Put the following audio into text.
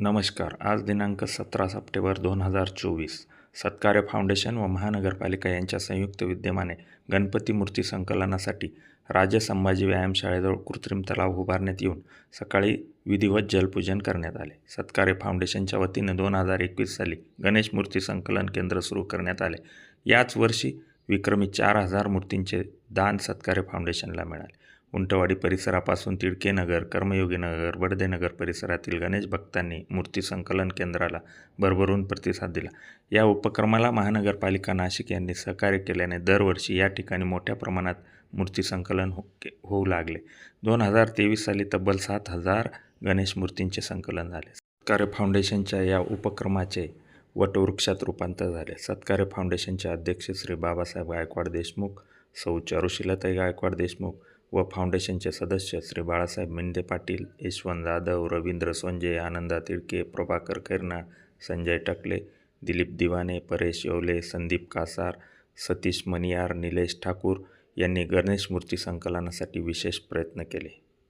नमस्कार. आज दिनांक सतरा सप्टेंबर दोन हजार चोवीस. सत्कार्य फाउंडेशन व महानगरपालिका यांच्या संयुक्त विद्यमाने गणपती मूर्ती संकलनासाठी राजे संभाजी व्यायामशाळेजवळ कृत्रिम तलाव उभारण्यात येऊन सकाळी विधिवत जलपूजन करण्यात आले. सत्कार्य फाउंडेशनच्या वतीने दोन हजार एकवीस साली गणेश मूर्ती संकलन केंद्र सुरू करण्यात आले. याच वर्षी विक्रमी चार हजार मूर्तींचे दान सत्कार्य फाउंडेशनला मिळाले. उंटवाडी परिसरापासून तिडकेनगर कर्मयोगीनगर बडदेनगर परिसरातील गणेश भक्तांनी मूर्ती संकलन केंद्राला भरभरून प्रतिसाद दिला. या उपक्रमाला महानगरपालिका नाशिक यांनी सहकार्य केल्याने दरवर्षी या ठिकाणी मोठ्या प्रमाणात मूर्ती संकलन हो होऊ लागले. दोन हजार तेवीस साली तब्बल सात हजार गणेश मूर्तींचे संकलन झाले. सत्कार्य फाउंडेशनच्या या उपक्रमाचे वटवृक्षात रूपांतर झाले. सत्कार्य फाउंडेशनचे अध्यक्ष श्री बाबासाहेब गायकवाड देशमुख सौ चारुशिलाताई गायकवाड देशमुख व फाउंडेशनचे सदस्य श्री बाळासाहेब मिंदे पाटील यशवंत जाधव रवींद्र सोंजे आनंदा तिडके प्रभाकर खैरनार संजय टकले दिलीप दिवाने परेश येवले संदीप कासार सतीश मनियार निलेश ठाकूर यांनी गणेश मूर्ती संकलनासाठी विशेष प्रयत्न केले.